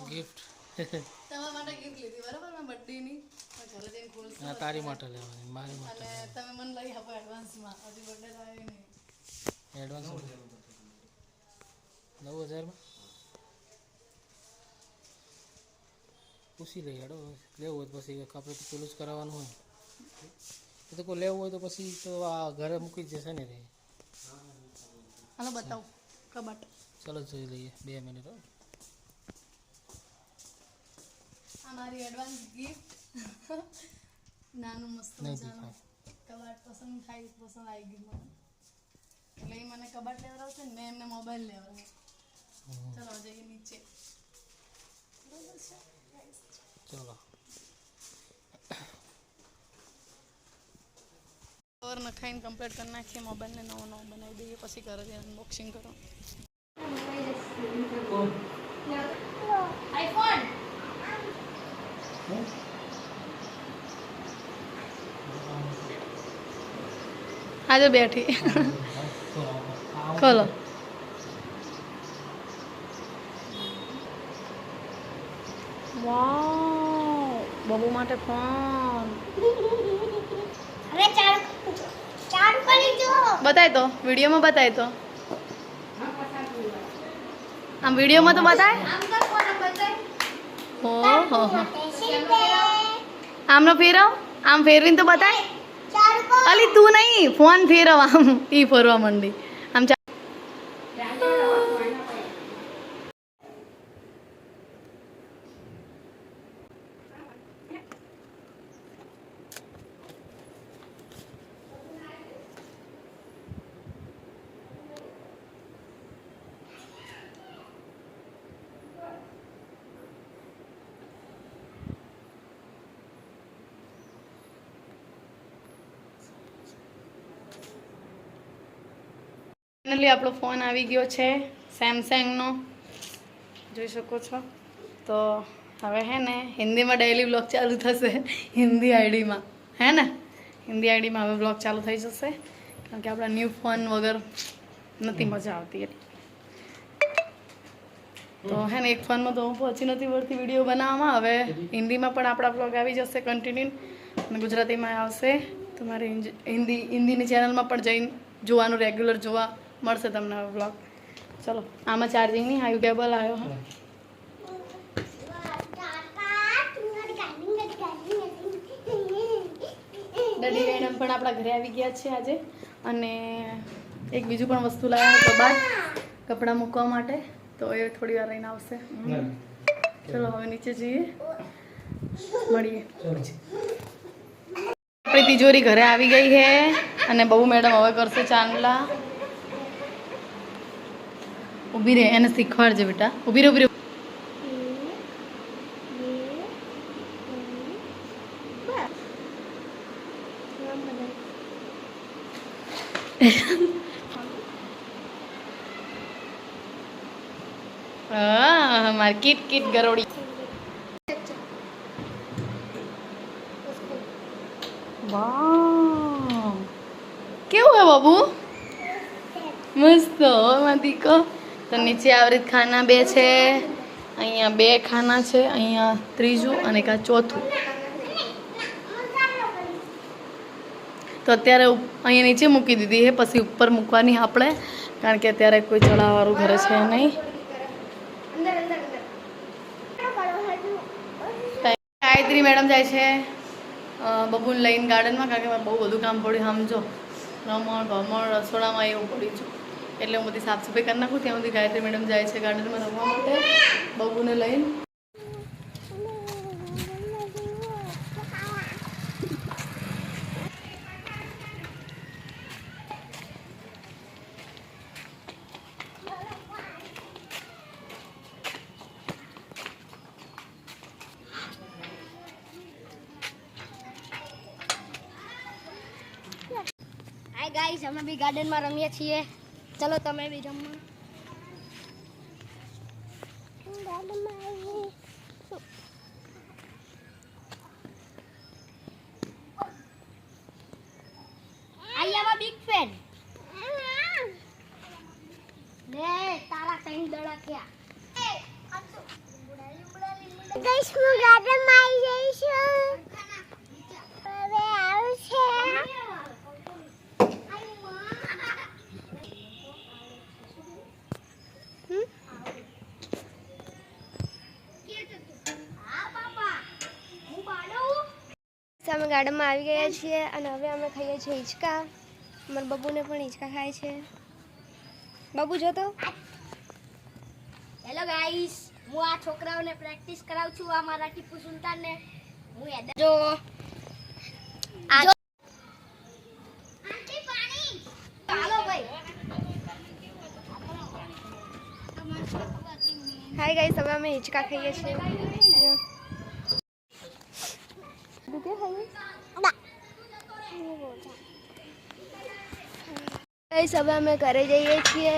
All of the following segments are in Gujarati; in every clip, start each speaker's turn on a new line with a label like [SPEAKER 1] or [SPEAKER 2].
[SPEAKER 1] તમારા માટે ગિફ્ટ લીધી બરાબર? મેં બર્થડેની ઘરે જઈને ખોલશું
[SPEAKER 2] હા તારી માટે લેવાની મારી માટે
[SPEAKER 1] અને તમે મને લઈ આપો એડવાન્સમાં હજી બર્થડે આવ્યો નહીં.
[SPEAKER 2] એડવાન્સ નવ હજારમાં? પૂછી લઈ હેડો. લેવું હોય તો પછી આપણે તો પેલું જ કરાવવાનું હોય. એ તો કોઈ લેવું હોય તો પછી તો આ ઘરે મૂકી જશે ને રે.
[SPEAKER 1] હાલો બતાવો. કબાટ.
[SPEAKER 2] ચલો જોઈ લઈએ. બે મિનિટ હો.
[SPEAKER 1] આ મારી એડવાન્સ ગિફ્ટ નાનું મસ્ત મજાનું. કબાટ પસંદ થાય પસંદ આવી ગયું મને. એટલે એ મને કબાટ લેવડાવશે ને એમને મોબાઈલ લેવડાવ્યો. ચલો જઈએ નીચે. બરોબર છે
[SPEAKER 2] ચલો.
[SPEAKER 1] ઓર નખાઈને કમ્પ્લીટ કરી નાખીએ મોબાઈલને નવો નવો બનાવી દઈએ પછી ઘરે જઈને અનબોક્સિંગ કરો આજે બેઠી. ખોલો. બબુ માટે ફોન. બતાય તો વિડીયોમાં બતાય તો. આમ વિડીયોમાં તો બતાય? હો હો હો આમનો ફેરવ? આમ ફેરવીને તો બતાય? અલી તું નહીં ફોન ફેરવા આમ. ઈ ફરવા માંડી આમ ચા ફાઇનલી આપણો ફોન આવી ગયો છે સેમસંગનો જોઈ શકો છો. તો હવે હે ને હિન્દીમાં ડેઇલી બ્લોગ ચાલુ થશે. હિન્દી આઈડીમાં. હે ને? હિન્દી આઈડીમાં હવે બ્લોગ ચાલુ થઈ જશે. કારણ કે આપણા ન્યૂ ફોન વગર નથી મજા આવતી એટલે. તો હે ને એક ફોનમાં તો હું પહોંચી નથી વળતી વીડિયો બનાવવામાં. હવે હિન્દીમાં પણ આપણા બ્લોગ આવી જશે કન્ટિન્યુ અને ગુજરાતીમાં આવશે. તમારે હિન્દી હિન્દીની ચેનલમાં પણ જઈને જોવાનું રેગ્યુલર જોવા. મળશે તમને બ્લોગ ચલો આમાં ચાર્જિંગ નહીં આવ્યું કેબલ આવ્યો હા. ડડી મેડમ પણ આપણા ઘરે આવી ગયા છે આજે. અને એક બીજું પણ વસ્તુ લાવ્યા કબાટ કપડાં મૂકવા માટે. તો એ થોડી વાર રહીને આવશે. ચલો હવે નીચે જઈએ. મળીએ. આપણી તિજોરી ઘરે આવી ગઈ છે. અને બહુ મેડમ હવે કરશે ચાંદલા. ઊભી રહે એને શીખવાડજે બેટા. ઊભી રહે ઊભી રહે માર કીટ કીટ ગરોડી કેવું હે બાબુ? મસ્ત મારી કો તો નીચે આવી રીત ખાના બે છે, અહીંયા બે ખાના છે, અહીંયા ત્રીજું અને આ ચોથું. તો અત્યારે અહીંયા નીચે મૂકી દીધી છે, પછી ઉપર મૂકવાની આપણે, કારણ કે અત્યારે કોઈ ચડાવવાળું ઘરે છે નહીં. ગાયત્રી મેડમ જાય છે બબુન લઈને ગાર્ડનમાં કારણ કે બહુ બધું કામ પડ્યું સમજો રમણ ભમણ રસોડામાં એવું પડ્યું છે. એટલે હું બધી સાફ સફાઈ કરી નાખું, ત્યાં સુધી ગાયત્રી મેડમ જાય છે ગાર્ડનમાં રમવા માટે, બબુને લઈને.
[SPEAKER 3] હાય ગાઈસ અમે બી ગાર્ડનમાં રમીએ છીએ. ચલો તમે બી રમવા ગાર્ડનમાં આવી આઈ એમ અ બિગ ફેન લે, તારા કઈ દડા ક્યાં ગઈશ હું ગાર્ડનમાં આવી જઈશું હવે આવશે અમે ગાર્ડનમાં આવી ગયા છીએ અને હવે અમે ખાઈએ છીએ હિંચકા. અમારા બબુને પણ હિંચકા ખાય છે. બબુ જો તો. હેલો ગાઈસ હું આ છોકરાઓને પ્રેક્ટિસ કરાવું છું આ મારા ટીપુ સુલતાનને. હું યાદ જો. આ હાય ગાઈસ હવે અમે હિંચકા ખાઈએ છીએ જો. દૂધે ખાઈએ ગાઈસ હવે અમે ઘરે જઈએ છીએ.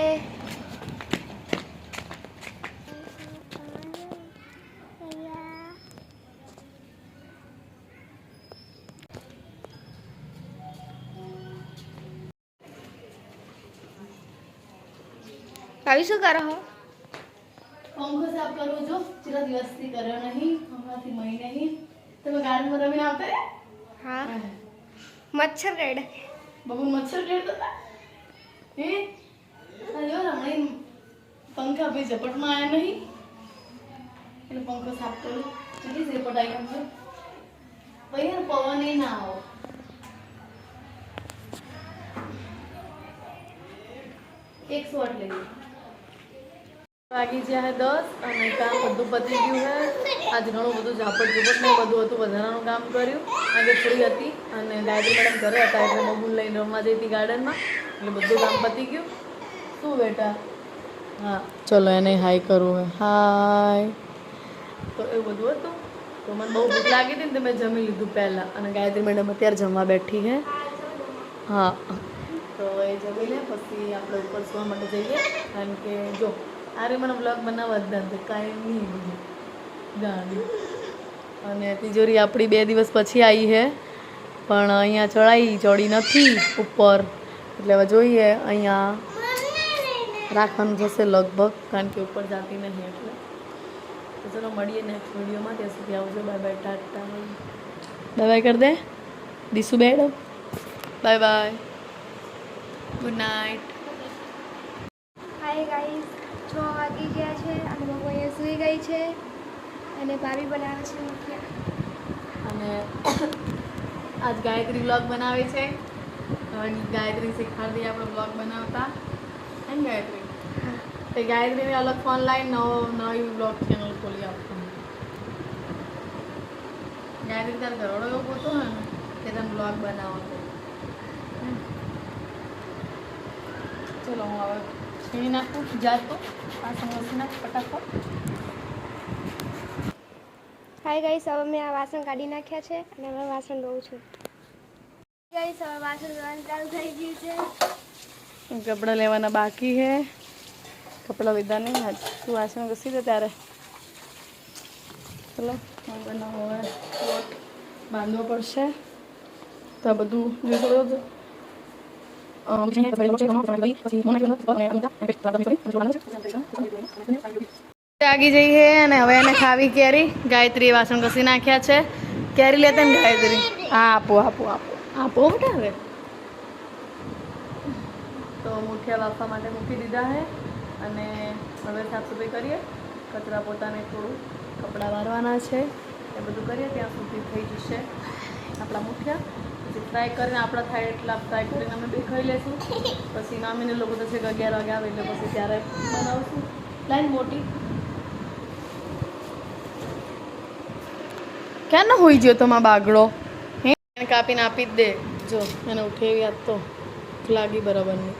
[SPEAKER 3] ભાવી શું કરો હો?
[SPEAKER 1] પંખો સાફ કરવો જો ચિરા દિવસથી કર્યો નહીં. હમણાંથી મહી નહીં. તમે ગાર્ડનમાં રમીને આવતા રે
[SPEAKER 3] હા. મચ્છર રેડ
[SPEAKER 1] બબુ મચ્છર કેળતો હતા હે? આ રમણી પંખા ભાઈ ઝપટમાં આવ્યા નહીં. એટલે પંખો સાફ કર્યો કેટલી ઝપટ આવી ગયો ભાઈ યાર પવન એ ના આવો. એક શોટ લઈ વાગી ગયા છે દસ અને કામ બધું પતી ગયું હે. આજે ઘણું બધું ઝાપટ ઝુપટ ને બધું હતું, વધારાનું કામ કર્યું. આજે ફ્રી હતી અને ગાયત્રી મેડમ ઘરે હતા, એટલે બબુલ લઈને રમવા જઈ હતી ગાર્ડનમાં. એટલે બધું કામ પતી ગયું. શું બેટા? હા, ચલો એને હાય કરવું હે. હાય. તો એવું બધું હતું. તો મને બહુ ભૂખ લાગી હતી ને તો મેં જમી લીધું પહેલાં. અને ગાયત્રી મેડમ અત્યારે જમવા બેઠી છે હા. તો એ જમી લે, પછી આપણે ઉપર સુવા માટે જઈએ. કારણ કે જો આ રે મને બ્લોગ બનાવવા જ નથી કાંઈ નહીં બધું. ગાડી અને તિજોરી આપણી બે દિવસ પછી આવી છે પણ અહીંયા ચડાઈ, ચડી નથી ઉપર. એટલે હવે જોઈએ અહીંયા રાખવાનું થશે લગભગ, કારણ કે ઉપર જાતી નહીં એટલે. તો ચલો મળીએ નેક્સ્ટ વિડીયોમાં ત્યાં સુધી આવજો. Bye bye tata. Bye bye કરી દે. દીસુ bed bye bye good night
[SPEAKER 3] hi guys છ વાગી ગયા છે અને બહુ અહીંયા સૂઈ ગઈ છે અને ભાભી બનાવે છે મુઠિયા.
[SPEAKER 1] અને આજ ગાયત્રી બ્લોગ બનાવે છે. ગાયત્રી શીખવાડી આપણે બ્લોગ બનાવતા. એમ ગાયત્રી? તે ગાયત્રીને અલગ ફોન લાવી નવો નવી બ્લોગ ચેનલ ખોલી આપવાનું ગાયત્રી તાર ઘરડો એવો પોતો ને કે તમે બ્લોગ બનાવો. ચલો હું હવે છીણી નાખું જાત તો સમોસી નાખ ફટાફટ.
[SPEAKER 3] હાય ગાઈસ હવે મેં આ વાસણ કાઢી નાખ્યા છે અને હવે વાસણ ધોઉં છું. ગાઈસ હવે વાસણ ધોવાનું ચાલુ થઈ ગયું છે.
[SPEAKER 1] કપડાં લેવાના બાકી છે. કપડાં લીધા નહીં આજ તું વાસણ ઘસી દે ત્યારે? ચલો હું બનાવો હવે બાંધવો પડશે. તો આ બધું જોઈ શકો આગી જઈ છે અને હવે એને ખાવી કેરી ગાયત્રી વાસણ ઘસી નાખ્યા છે. કેરી લેતા ને ગાયત્રી. હા આપો આપો આપો. આપો બેટા હવે. તો મુઠિયા બાફવા માટે મૂકી દીધા છે અને હવે સાફ સફાઈ કરીએ. કચરા પોતાને થોડું કપડાં વારવાના છે. એ બધું કરીએ ત્યાં સુધી થઈ જશે આપણા મુઠિયા. ફ્રાય કરીને આપણા થાય એટલા ફ્રાય કરીને અમે દેખાઈ ખાઈ લઈશું પછી મામીને લોકો તો છેક અગિયાર વાગે આવે એટલે પછી ત્યારે બનાવશું. લાઈન મોટી. ક્યાં ના હોઈ ગયો તમારો બાગડો? હે? કાપીને આપી જ દે. જો, એને ઉઠેવી આજ તો લાગી બરાબરની.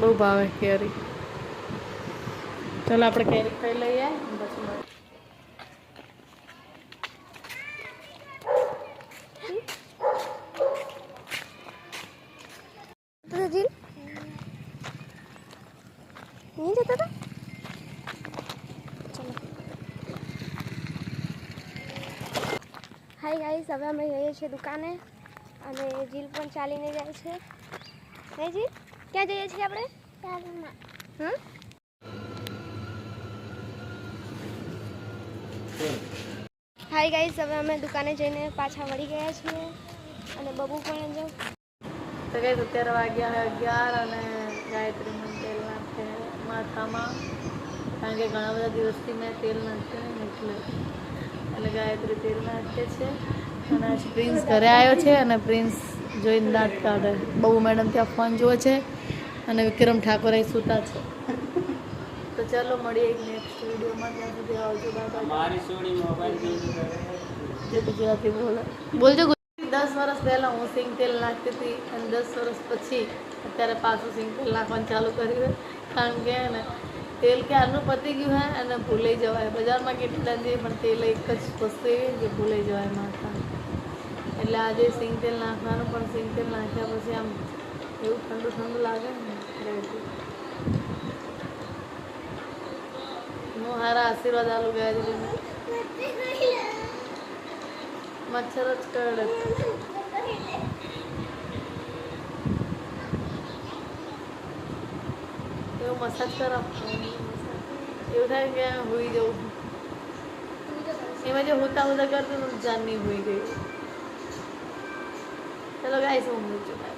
[SPEAKER 1] બહુ ભાવે કેરી. ચાલો આપણે કેરી ખાઈ લઈએ. પછી
[SPEAKER 3] નહીં હાય ગાઈસ હવે અમે જઈએ છીએ દુકાને અને જીલ પણ ચાલીને જાય છે. હે જીલ ક્યાં જઈએ છીએ આપણે? હાય ગાઈસ હવે અમે દુકાને જઈને પાછા વળી ગયા છીએ અને બબુ પણ જો.
[SPEAKER 1] તો કઈ અત્યારે વાગ્યા અગિયાર અને ગાયત્રી મને તેલ નાખે માથામાં. કારણ કે ઘણા બધા દિવસથી મેં તેલ નાખ્યું ને એટલે એટલે ગાયત્રી તેલ નાખે છે. અને આજ પ્રિન્સ ઘરે આવ્યો છે અને પ્રિન્સ જોઈને દાંત કાઢે બહુ મેડમ ત્યાં ફોન જુએ છે અને વિક્રમ ઠાકોર અહીં સૂતા છે. તો ચાલો મળીએ એક નેક્સ્ટ વિડીયોમાં ત્યાં સુધી આવજો જે ગુજરાતી બોલે. બોલજો. દસ વર્ષ પહેલાં હું સિંગ તેલ નાખતી હતી અને દસ વર્ષ પછી અત્યારે પાછું સિંગ તેલ નાખવાનું ચાલુ કર્યું કારણ કે ને તેલ ક્યારનું પતી ગયું હે અને ભૂલાઈ જવાય. બજારમાં કેટલી જઈએ પણ તેલ એક જ વસ્તુ એવી કે ભૂલાઈ જવાય નાખવાનું એટલે આજે સિંગ તેલ નાખવાનું, પણ સિંગ તેલ નાખ્યા પછી આમ એવું ઠંડુ ઠંડુ લાગે ને હું હારા આશીર્વાદ આલુ ગયા છે મચ્છર જ કરડે. એવું મસાજ કર એવું થાય કે હોઈ જવું એમાં જે હોતા હોતા કરતું જાનની હોઈ ગઈ. ચલો ગાઈસ હું મૂકું